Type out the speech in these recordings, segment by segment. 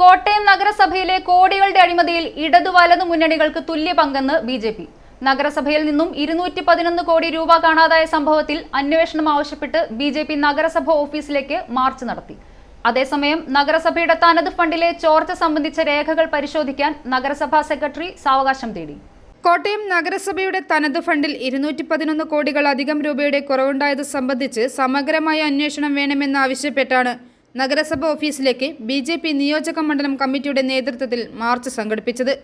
കോട്ടയം നഗരസഭയിലെ കോടികളുടെ അഴിമതിയിൽ ഇടതു വലതു മുന്നണികൾക്ക് തുല്യ പങ്കെന്ന് ബി ജെ പി. നഗരസഭയിൽ നിന്നും ഇരുന്നൂറ്റി പതിനൊന്ന് കോടി രൂപ കാണാതായ സംഭവത്തിൽ അന്വേഷണം ആവശ്യപ്പെട്ട് ബി ജെ പി നഗരസഭ ഓഫീസിലേക്ക് മാർച്ച് നടത്തി. അതേസമയം നഗരസഭയുടെ തനത് ഫണ്ടിലെ ചോർച്ച സംബന്ധിച്ച രേഖകൾ പരിശോധിക്കാൻ നഗരസഭാ സെക്രട്ടറി സാവകാശം തേടി. കോട്ടയം നഗരസഭയുടെ തനത് ഫണ്ടിൽ ഇരുന്നൂറ്റി പതിനൊന്ന് കോടികൾ അധികം രൂപയുടെ കുറവുണ്ടായത് സംബന്ധിച്ച് സമഗ്രമായ അന്വേഷണം വേണമെന്നാവശ്യപ്പെട്ടാണ് നഗരസഭ ഓഫീസിലേക്ക് ബി ജെ പി നിയോജക മണ്ഡലം കമ്മിറ്റിയുടെ നേതൃത്വത്തിൽ മാർച്ച് സംഘടിപ്പിച്ചത്.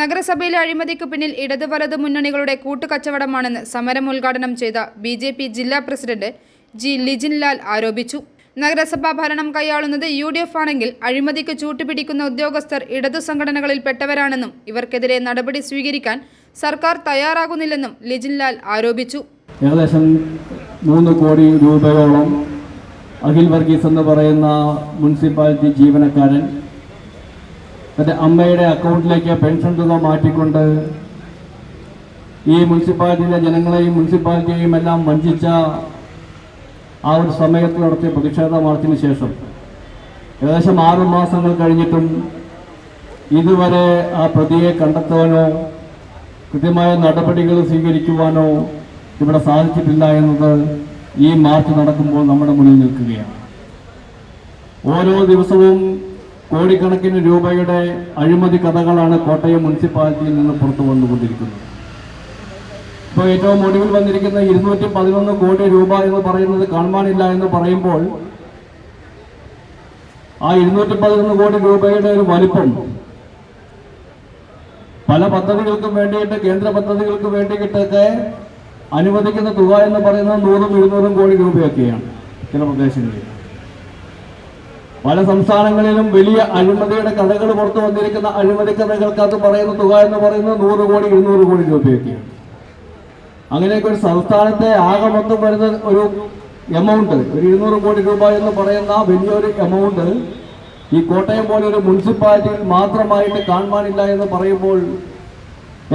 നഗരസഭയിലെ അഴിമതിക്ക് പിന്നിൽ ഇടത് വലത് മുന്നണികളുടെ കൂട്ടുകച്ചവടമാണെന്ന് സമരം ഉദ്ഘാടനം ചെയ്ത ബി ജെ പി ജില്ലാ പ്രസിഡന്റ് ജി ലിജിൻ ലാൽ ആരോപിച്ചു. നഗരസഭാ ഭരണം കൈയാളുന്നത് യു ഡി എഫ് ആണെങ്കിൽ അഴിമതിക്ക് ചൂട്ടുപിടിക്കുന്ന ഉദ്യോഗസ്ഥർ ഇടതു സംഘടനകളിൽ പെട്ടവരാണെന്നും ഇവർക്കെതിരെ നടപടി സ്വീകരിക്കാൻ സർക്കാർ തയ്യാറാകുന്നില്ലെന്നും ലിജിൻ ലാൽ ആരോപിച്ചു. ഏകദേശം മൂന്ന് കോടി രൂപയോളം അഖിൽ വർഗീസ് എന്ന് പറയുന്ന മുനിസിപ്പാലിറ്റി ജീവനക്കാരൻ തന്റെ അമ്മയുടെ അക്കൗണ്ടിലേക്ക് പെൻഷൻ തുക മാറ്റിക്കൊണ്ട് ഈ മുനിസിപ്പാലിറ്റിയിലെ ജനങ്ങളെയും മുനിസിപ്പാലിറ്റിയെയും എല്ലാം വഞ്ചിച്ച ആ ഒരു സമയത്ത് നടത്തിയ പ്രതിഷേധ മാർച്ചിന് ശേഷം ഏകദേശം ആറു മാസങ്ങൾ കഴിഞ്ഞിട്ടും ഇതുവരെ ആ പ്രതിയെ കണ്ടെത്തുവാനോ കൃത്യമായ നടപടികൾ സ്വീകരിക്കുവാനോ ഇവിടെ സാധിച്ചിട്ടില്ല എന്നത് ഈ മാർച്ച് നടക്കുമ്പോൾ നമ്മുടെ മുന്നിൽ നിൽക്കുകയാണ്. ഓരോ ദിവസവും കോടിക്കണക്കിന് രൂപയുടെ അഴിമതി കഥകളാണ് കോട്ടയം മുനിസിപ്പാലിറ്റിയിൽ നിന്ന് പുറത്തു വന്നുകൊണ്ടിരിക്കുന്നത്. ഇപ്പോൾ ഏറ്റവും ഒടുവിൽ വന്നിരിക്കുന്ന ഇരുന്നൂറ്റി പതിനൊന്ന് കോടി രൂപ എന്ന് പറയുന്നത് കാണുവാനില്ല എന്ന് പറയുമ്പോൾ ആ ഇരുന്നൂറ്റി പതിനൊന്ന് കോടി രൂപയുടെ ഒരു വലിപ്പം പല പദ്ധതികൾക്കും വേണ്ടിയിട്ട് കേന്ദ്ര പദ്ധതികൾക്ക് വേണ്ടിയിട്ടൊക്കെ അനുവദിക്കുന്ന തുക എന്ന് പറയുന്നത് നൂറും ഇരുന്നൂറും കോടി രൂപയൊക്കെയാണ് ചില പ്രദേശങ്ങളിൽ. പല സംസ്ഥാനങ്ങളിലും വലിയ അഴിമതിയുടെ കഥകൾ പുറത്തു വന്നിരിക്കുന്ന അഴിമതി കഥകൾക്കകത്ത് പറയുന്ന തുക എന്ന് പറയുന്നത് നൂറ് കോടി ഇരുന്നൂറ് കോടി രൂപയൊക്കെയാണ്. അങ്ങനെയൊക്കെ ഒരു സംസ്ഥാനത്തെ ആകെ മൊത്തം വരുന്ന ഒരു എമൗണ്ട് ഒരു ഇരുന്നൂറ് കോടി രൂപ എന്ന് പറയുന്ന വലിയൊരു എമൗണ്ട് ഈ കോട്ടയം പോലെ ഒരു മുനിസിപ്പാലിറ്റിയിൽ മാത്രമായിട്ട് കാണുവാനില്ല എന്ന് പറയുമ്പോൾ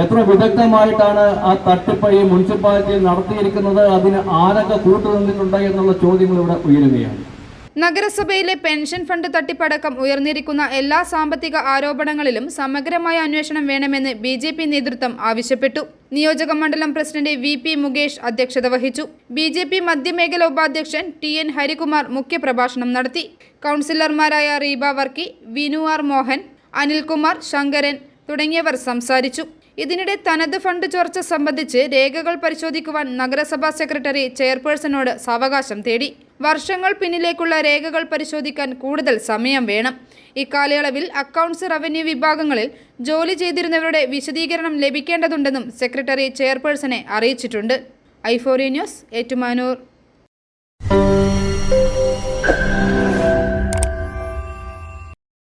എത്ര വിദഗ്ധമായിട്ടാണ് ആ തട്ടിപ്പ് ഈ മുനിസിപ്പാലിറ്റിയിൽ നടത്തിയിരിക്കുന്നത്? അതിന് ആരൊക്കെ കൂട്ടുനിന്നിട്ടുണ്ട് എന്നുള്ള ചോദ്യങ്ങൾ ഇവിടെ ഉയരുകയാണ്. നഗരസഭയിലെ പെൻഷൻ ഫണ്ട് തട്ടിപ്പടക്കം ഉയർന്നിരിക്കുന്ന എല്ലാ സാമ്പത്തിക ആരോപണങ്ങളിലും സമഗ്രമായ അന്വേഷണം വേണമെന്ന് ബി ജെ പി നേതൃത്വം ആവശ്യപ്പെട്ടു. നിയോജക മണ്ഡലം പ്രസിഡന്റ് വി പി മുകേഷ് അധ്യക്ഷത വഹിച്ചു. ബി ജെ പി മധ്യമേഖല ഉപാധ്യക്ഷൻ ടി എൻ ഹരികുമാർ മുഖ്യപ്രഭാഷണം നടത്തി. കൗൺസിലർമാരായ റീബ വർക്കി വിനു ആർ മോഹൻ അനിൽകുമാർ ശങ്കരൻ തുടങ്ങിയവർ സംസാരിച്ചു. ഇതിനിടെ തനത് ഫണ്ട് ചോർച്ച സംബന്ധിച്ച് രേഖകൾ പരിശോധിക്കുവാൻ നഗരസഭാ സെക്രട്ടറി ചെയർപേഴ്സണോട് സാവകാശം തേടി. വർഷങ്ങൾ പിന്നിലേക്കുള്ള രേഖകൾ പരിശോധിക്കാൻ കൂടുതൽ സമയം വേണം. ഇക്കാലയളവിൽ അക്കൗണ്ട്സ് റവന്യൂ വിഭാഗങ്ങളിൽ ജോലി ചെയ്തിരുന്നവരുടെ വിശദീകരണം ലഭിക്കേണ്ടതുണ്ടെന്നും സെക്രട്ടറി ചെയർപേഴ്സണെ അറിയിച്ചിട്ടുണ്ട്. ഐഫോറി ന്യൂസ് ഏറ്റുമാനൂർ.